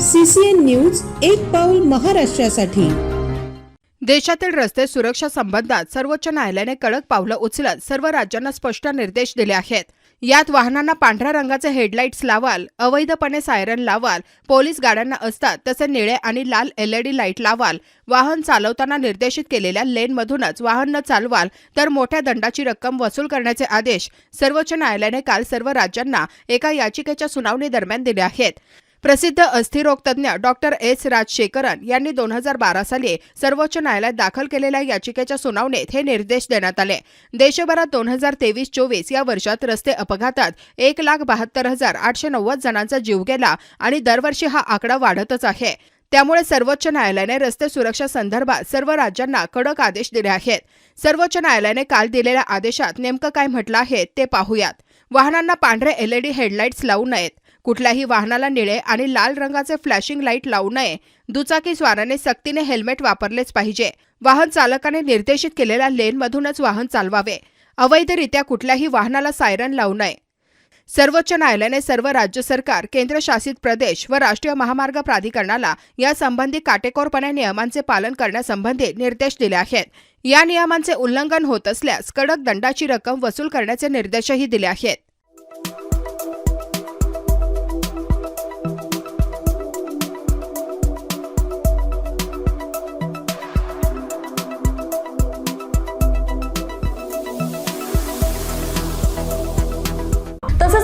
CCN news एक पाऊल महाराष्ट्रासाठी. देशातील रस्ते सुरक्षा संबंधात सर्वोच्च न्यायालयाने कडक पावलं उचलत सर्व राज्यांना स्पष्ट निर्देश दिले आहेत. यात वाहनांना पांढऱ्या रंगाचे हेडलाईट्स लावाल अवैधपणे सायरन लावाल पोलीस गाड्यांना असतात तसे निळे आणि लाल एलईडी लाइट लावाल. वाहन चालवताना निर्देशित केलेल्या लेनमधूनच वाहन न चालवाल तर मोठ्या दंडाची रक्कम वसूल करण्याचे आदेश सर्वोच्च न्यायालयाने काल सर्व राज्यांना एका याचिकेच्या सुनावणी दरम्यान दिले आहेत. प्रसिद्ध अस्थिरोगतज्ञ डॉक्टर एस राजशेखरन यांनी दोन हजार बारा साली सर्वोच्च न्यायालयात दाखल केलेल्या याचिकेच्या सुनावणीत हे निर्देश देण्यात आले. देशभरात दोन हजार तेवीस चोवीस या वर्षात रस्ते अपघातात एक लाख बहात्तर हजार आठशे नव्वद जणांचा जीव गेला आणि दरवर्षी हा आकडा वाढतच आहे. त्यामुळे सर्वोच्च न्यायालयाने रस्ते सुरक्षा संदर्भात सर्व राज्यांना कडक आदेश दिले आहेत. सर्वोच्च न्यायालयाने काल दिलेल्या आदेशात नेमकं काय म्हटलं आहे ते पाहूयात. वाहनांना पांढरे एलईडी हेडलाईट्स लावू नयेत. कुठल्याही वाहनाला निळे आणि लाल रंगाचे फ्लॅशिंग लाइट लावू नये. दुचाकी स्वाराने सक्तीने हेल्मेट वापरलेच पाहिजे. वाहन चालकाने निर्देशित केलेल्या लेनमधूनच वाहन चालवावे. अवैधरित्या कुठल्याही वाहनाला सायरन लावू नये. सर्वोच्च न्यायालयाने सर्व राज्य सरकार केंद्रशासित प्रदेश व राष्ट्रीय महामार्ग प्राधिकरणाला यासंबंधी काटेकोरपणे नियमांचे पालन करण्यासंबंधी निर्देश दिले आहेत. या नियमांचे उल्लंघन होत असल्यास कडक दंडाची रक्कम वसूल करण्याचे निर्देशही दिले आहेत.